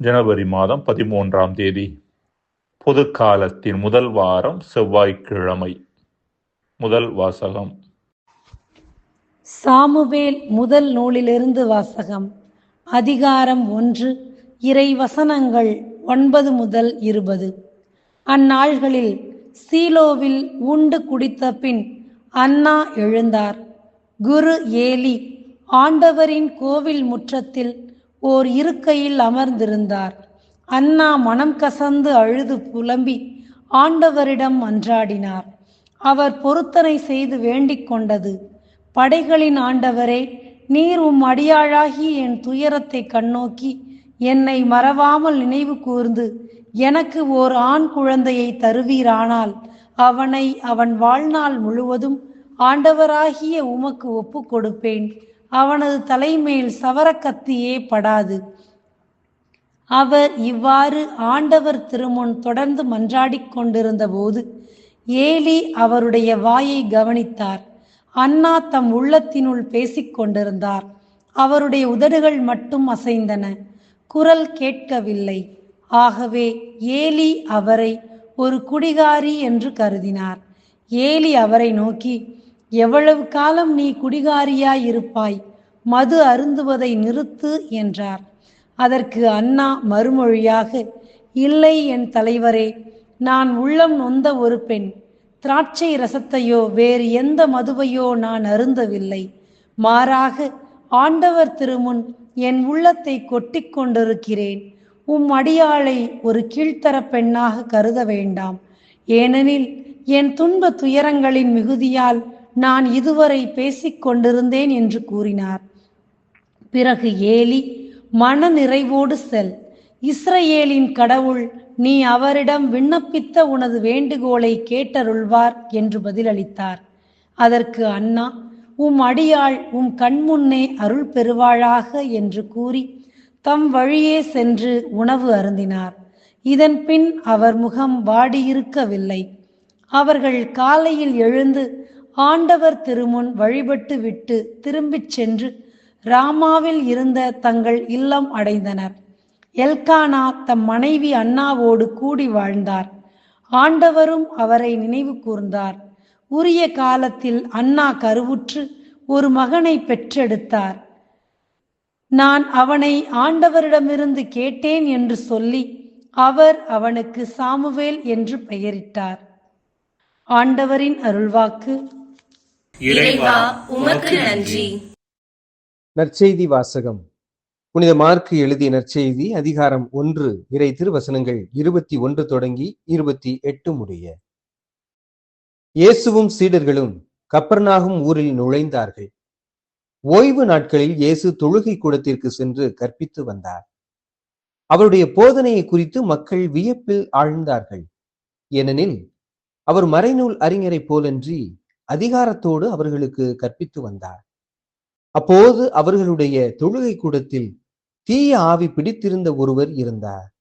ஜனவரி மாதம் பதிமூன்றாம் தேதி. பொது காலத்தின் முதல் வாரம் செவ்வாய்க்கிழமை. முதல் வாசகம். சாமுவேல் முதல் நூலிலிருந்து வாசகம். அதிகாரம் ஒன்று இறை வசனங்கள் ஒன்பது முதல் இருபது. அந்நாள்களில் சீலோவில் உண்டு குடித்த பின் அண்ணா எழுந்தார். குரு ஏலி ஆண்டவரின் கோவில் முற்றத்தில் ஓர் இருக்கையில் அமர்ந்திருந்தார். அண்ணா மனம் கசந்து அழுது புலம்பி ஆண்டவரிடம் மன்றாடினார் அவர் பொருத்தனை செய்து வேண்டிக் கொண்டது. படைகளின் ஆண்டவரே நீர் உம் அடியாழாகி என் துயரத்தை கண்ணோக்கி என்னை மறவாமல் நினைவு கூர்ந்து எனக்கு ஓர் ஆண் குழந்தையை தருவீரானால் அவனை அவன் வாழ்நாள் முழுவதும் ஆண்டவராகிய உமக்கு ஒப்பு கொடுப்பேன். அவனது தலைமேல் சவரக்கத்தியே படாது. அவர் இவ்வாறு ஆண்டவர் திருமுன் தொடர்ந்து மன்றாடிக் கொண்டிருந்த போது ஏலி அவருடைய வாயை கவனித்தார். அண்ணா தம் உள்ளத்தினுள் பேசிக் கொண்டிருந்தார். அவருடைய உதடுகள் மட்டும் அசைந்தன. குரல் கேட்கவில்லை. ஆகவே ஏலி அவரை ஒரு குடிகாரி என்று கருதினார். ஏலி அவரை நோக்கி எவ்வளவு காலம் நீ குடிகாரியாய் இருப்பாய்? மது அருந்துவதை நிறுத்து என்றார். அதற்கு அண்ணா மறுமொழியாக இல்லை என் தலைவரே நான் உள்ளம் நொந்த ஒரு பெண். திராட்சை ரசத்தையோ வேறு எந்த மதுவையோ நான் அருந்தவில்லை. மாறாக ஆண்டவர் திருமுன் என் உள்ளத்தை கொட்டிக் கொண்டிருக்கிறேன். உம் அடியாளை ஒரு கீழ்த்தர பெண்ணாக கருத வேண்டாம். ஏனெனில் என் துன்ப துயரங்களின் மிகுதியால் நான் இதுவரை பேசிக் கொண்டிருந்தேன் என்று கூறினார். பிறகு ஏலி மன நிறைவோடு செல். இஸ்ரேலின் கடவுள் நீ அவரிடம் விண்ணப்பித்த உனது வேண்டுகோளை கேட்டருள்வார் என்று பதிலளித்தார். அதற்கு அண்ணா உம் அடியாள் உம் கண்முன்னே அருள் பெறுவாளாக என்று கூறி தம் வழியே சென்று உணவு அருந்தினார். இதன் பின் அவர் முகம் வாடியிருக்கவில்லை. அவர்கள் காலையில் எழுந்து ஆண்டவர் திருமுன் வழிபட்டு விட்டு திரும்பிச் சென்று ராமாவில் இருந்த தங்கள் இல்லம் அடைந்தனர். எல்கானா தம் மனைவி அண்ணாவோடு கூடி வாழ்ந்தார். ஆண்டவரும் அவரை நினைவு கூர்ந்தார். உரிய காலத்தில் அண்ணா கருவுற்று ஒரு மகனை பெற்றெடுத்தார். நான் அவனை ஆண்டவரிடமிருந்து கேட்டேன் என்று சொல்லி அவர் அவனுக்கு சாமுவேல் என்று பெயரிட்டார். ஆண்டவரின் அருள்வாக்கு இறைவா உமக்கு நன்றி. நற்செய்தி வாசகம். புனித மார்க்கு எழுதிய நற்செய்தி அதிகாரம் ஒன்று இறை திருவசனங்கள் இருபத்தி ஒன்று தொடங்கி இருபத்தி எட்டு முடிய. இயேசுவும் சீடர்களும் கப்பர்நாகும் ஊரில் நுழைந்தார்கள். ஓய்வு நாட்களில் இயேசு தொழுகை கூடத்திற்கு சென்று கற்பித்து வந்தார். அவருடைய போதனையை குறித்து மக்கள் வியப்பில் ஆழ்ந்தார்கள். ஏனெனில் அவர் மறைநூல் அறிஞரை போலன்றி அதிகாரத்தோடு அவர்களுக்கு கற்பித்து வந்தார். அப்போது அவர்களுடைய தொழுகை கூடத்தில் தீய ஆவி பிடித்திருந்த ஒருவர் இருந்தார்.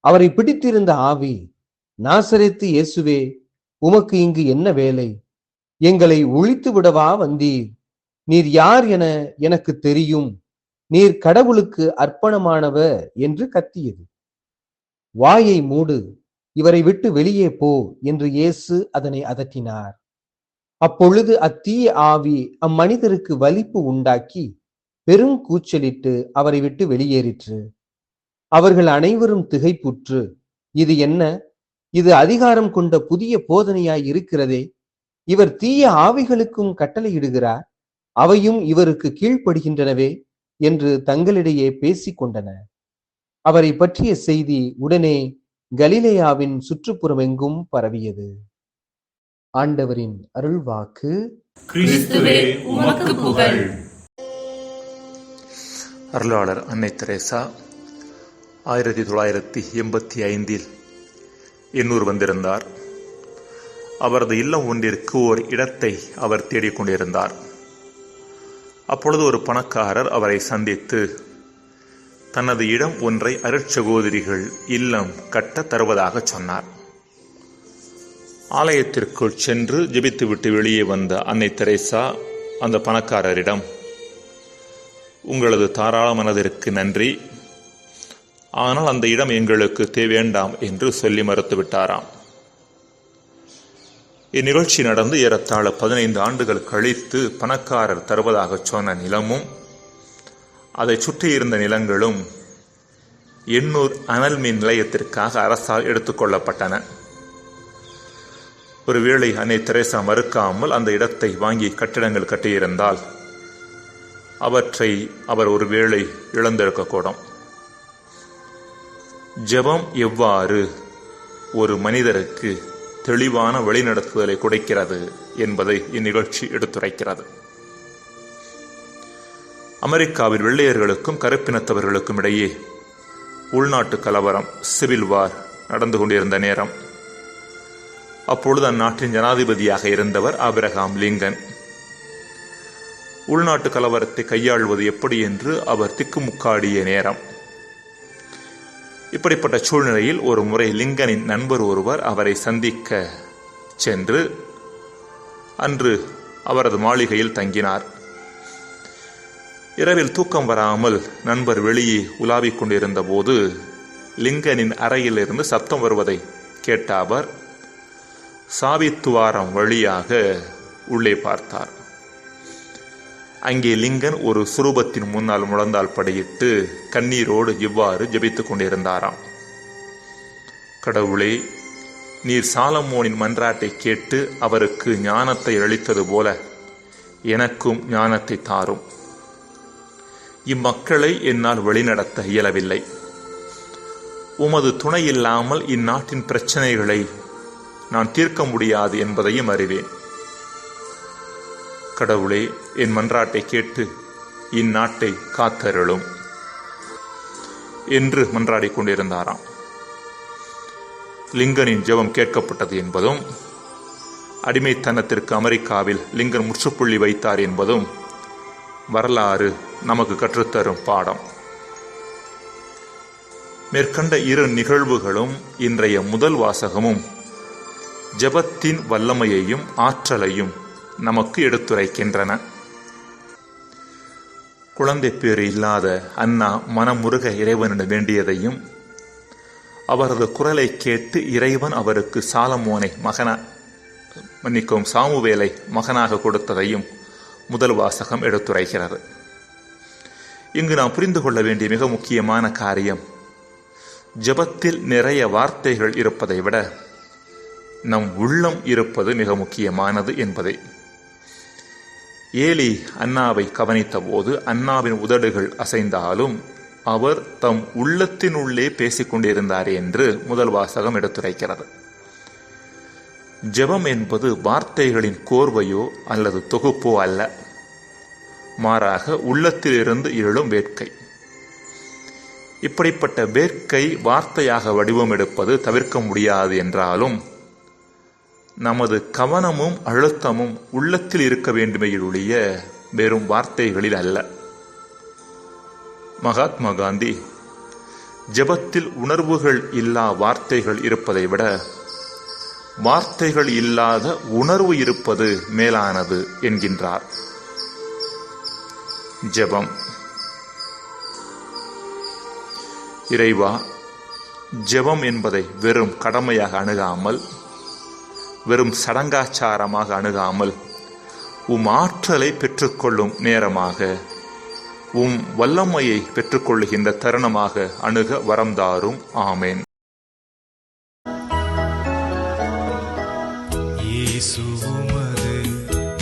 அவரை பிடித்திருந்த ஆவி நாசரித்து இயேசுவே உமக்கு இங்கு என்ன வேலை? எங்களை ஒழித்து விடவா வந்தீர்? நீர் யார் என எனக்கு தெரியும். நீர் கடவுளுக்கு அர்ப்பணமானவர் என்று கத்தியது. வாயை மூடு இவரை விட்டு வெளியே போ என்று இயேசு அதனை அதட்டினார். அப்பொழுது அத்தீய ஆவி அம்மனிதருக்கு வலிப்பு உண்டாக்கி பெரும் கூச்சலிட்டு அவரை விட்டு வெளியேறிற்று. அவர்கள் அனைவரும் திகைப்புற்று இது என்ன? இது அதிகாரம் கொண்ட புதிய போதனையாய் இருக்கிறதே. இவர் தீய ஆவிகளுக்கும் கட்டளையிடுகிறார் அவையும் இவருக்கு கீழ்ப்படுகின்றனவே என்று தங்களிடையே பேசிக்கொண்டன அவரை பற்றிய செய்தி உடனே கலிலேயாவின் சுற்றுப்புறமெங்கும் பரவியது. ஆண்டவரின் அருள்வாக்கு. கிறிஸ்துவே உமக்கு புகழ். அருளாளர் அன்னை தெரேசா ஆயிரத்தி தொள்ளாயிரத்தி எண்பத்தி ஐந்தில் எண்ணூர் வந்திருந்தார். அவரது இல்லம் ஒன்றிற்கு ஓர் இடத்தை அவர் தேடிக் கொண்டிருந்தார். அப்பொழுது ஒரு பணக்காரர் அவரை சந்தித்து தனது இடம் ஒன்றை அருட்சகோதரிகள் இல்லம் கட்ட தருவதாக சொன்னார். ஆலயத்திற்குள் சென்று ஜெபித்துவிட்டு வெளியே வந்த அன்னை தெரேசா அந்த பணக்காரரிடம் உங்களது தாராள மனதிற்கு நன்றி. ஆனால் அந்த இடம் எங்களுக்கு தேவேண்டாம் என்று சொல்லி மறுத்துவிட்டாராம். இந்நிகழ்ச்சி நடந்து ஏறத்தாழ பதினைந்து ஆண்டுகள் கழித்து பணக்காரர் தருவதாக சொன்ன நிலமும் அதை சுற்றியிருந்த நிலங்களும் எண்ணூர் அனல் மின் நிலையத்திற்காக அரசால் எடுத்துக்கொள்ளப்பட்டன ஒருவேளை அன்னை தெரேசா மறுக்காமல் அந்த இடத்தை வாங்கி கட்டிடங்கள் கட்டியிருந்தால் அவற்றை அவர் ஒருவேளை இழந்திருக்கக்கூடும் ஜெபம் எவ்வாறு ஒரு மனிதருக்கு தெளிவான வழிநடத்துதலை கொடுக்கிறது என்பதை இந்நிகழ்ச்சி எடுத்துரைக்கிறது. அமெரிக்காவில் வெள்ளையர்களுக்கும் கருப்பினத்தவர்களுக்கும் இடையே உள்நாட்டு கலவரம் சிவில் வார் நடந்து கொண்டிருந்த நேரம். அப்பொழுது அந்நாட்டின் ஜனாதிபதியாக இருந்தவர் ஆபிரகாம் லிங்கன். உள்நாட்டு கலவரத்தை கையாள்வது எப்படி என்று அவர் திக்குமுக்காடிய நேரம். இப்படிப்பட்ட சூழ்நிலையில் ஒரு முறை லிங்கனின் நண்பர் ஒருவர் அவரை சந்திக்க சென்று அன்று அவரது மாளிகையில் தங்கினார். இரவில் தூக்கம் வராமல் நண்பர் வெளியே உலாவிக் கொண்டிருந்த போது லிங்கனின் அறையிலிருந்து சத்தம் வருவதை கேட்ட அவர் சாவித்துவாரம் வழியாக உள்ளே பார்த்தார். அங்கே லிங்கன் ஒரு சுரூபத்தின் முன்னால் முழந்தால் படையிட்டு கண்ணீரோடு இவ்வாறு ஜெபித்துக் கொண்டிருந்தாராம். கடவுளே நீர் சாலமோனின் மன்றாட்டை கேட்டு அவருக்கு ஞானத்தை அளித்தது போல எனக்கும் ஞானத்தை தாரும். இம்மக்களை என்னால் வழிநடத்த இயலவில்லை. உமது துணை இல்லாமல் இந்நாட்டின் பிரச்சனைகளை நான் தீர்க்க முடியாது என்பதையும் அறிவேன். கடவுளே என் மன்றாட்டை கேட்டு இந்நாட்டை காத்தருளும். என்று மன்றாடிக் கொண்டிருந்தாராம். லிங்கனின் ஜெபம் கேட்கப்பட்டது என்பதும் அடிமைத்தனத்திற்கு அமெரிக்காவில் லிங்கன் முற்றுப்புள்ளி வைத்தார் என்பதும் வரலாறு நமக்கு கற்றுத்தரும் பாடம். மேற்கண்ட இரு நிகழ்வுகளும் இன்றைய முதல் வாசகமும் ஜெபத்தின் வல்லமையையும் ஆற்றலையும் நமக்கு எடுத்துரைக்கின்றன. குழந்தை பேறு இல்லாத அண்ணா மனமுருக இறைவனிடம் வேண்டியதையும் அவரது குரலை கேட்டு இறைவன் அவருக்கு சாலமோனை மகன மன்னிக்கவும் சாமுவேலை மகனாக கொடுத்ததையும் முதல் வாசகம் எடுத்துரைக்கிறது. இங்கு நாம் புரிந்து கொள்ள வேண்டிய மிக முக்கியமான காரியம் ஜபத்தில் நிறைய வார்த்தைகள் இருப்பதை விட நம் உள்ளம் இருப்பது மிக முக்கியமானது என்பதை. ஏலி அண்ணாவை கவனித்த போது அண்ணாவின் உதடுகள் அசைந்தாலும் அவர் தம் உள்ளத்தினுள்ளே பேசிக்கொண்டிருந்தார் என்று முதல் வாசகம் எடுத்துரைக்கிறது. ஜெபம் என்பது வார்த்தைகளின் கோர்வையோ அல்லது தொகுப்போ அல்ல. மாறாக உள்ளத்திலிருந்து எழும் வேட்கை. இப்படிப்பட்ட வேட்கை வார்த்தையாக வடிவம் எடுப்பது தவிர்க்க முடியாது என்றாலும் நமது கவனமும் அழுத்தமும் உள்ளத்தில் இருக்க வேண்டுமையுடைய வெறும் வார்த்தைகளில் அல்ல. மகாத்மா காந்தி ஜெபத்தில் உணர்வுகள் இல்லா வார்த்தைகள் இருப்பதை விட வார்த்தைகள் இல்லாத உணர்வு இருப்பது மேலானது என்கின்றார். ஜெபம். இறைவா ஜெபம் என்பதை வெறும் கடமையாக அணுகாமல் வெறும் சடங்காச்சாரமாக அணுகாமல் உம் ஆற்றலை பெற்றுக்கொள்ளும் நேரமாக உம் வல்லமையை பெற்றுக்கொள்ளுகின்ற தருணமாக அணுக வரம்தாரும் ஆமேன்.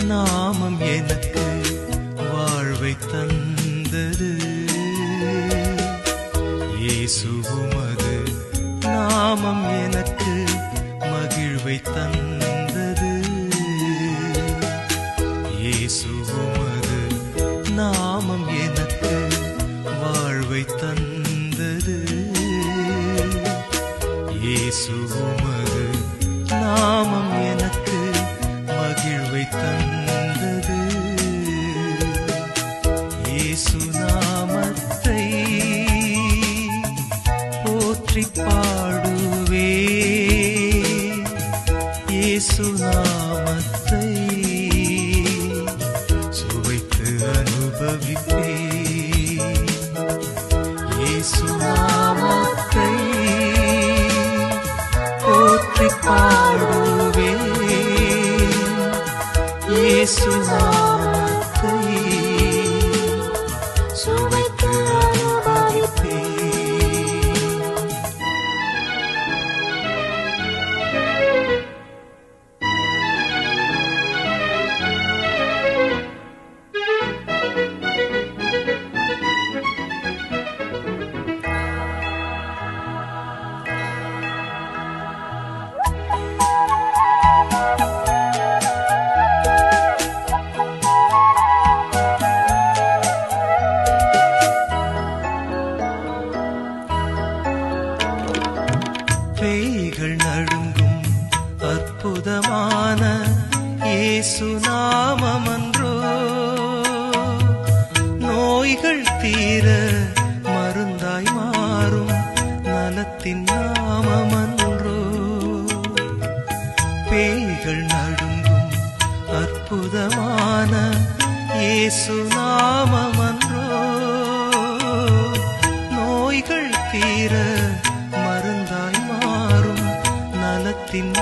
நாமம் எனக்கு வாழ்வை தந்தது. இயேசு நாமம் எனக்கு மகிழ்வை தந்தது. போற்றி பாடுவே. இயேசு నామమాన యేసు నామమன்றோ நோய்கள் தீர மருந்தாய் மாறும் நலத்தின்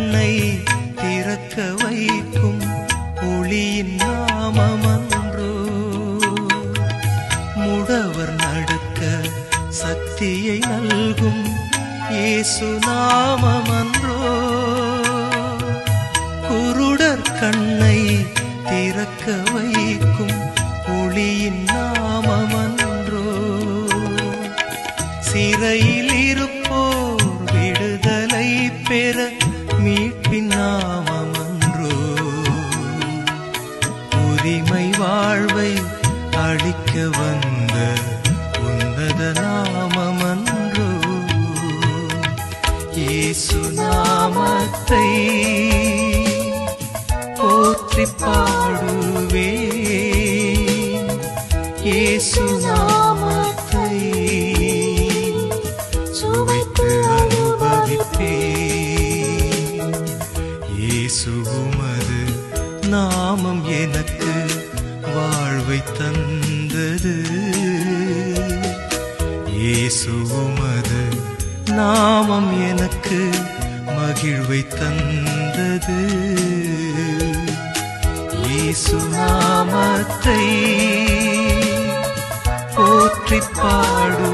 கண்ணை திறக்க வைக்கும் ஒளியின் நாமமன்றோ? முடவர் நடக்க சக்தியை நல்கும் இயேசு நாமமன்றோ? குருடர் கண்ணை திறக்க வைக்கும் ஒளியின் நாமம் எனக்கு மகிழ்வை தந்தது. இயேசு நாமத்தை போற்றி பாடு.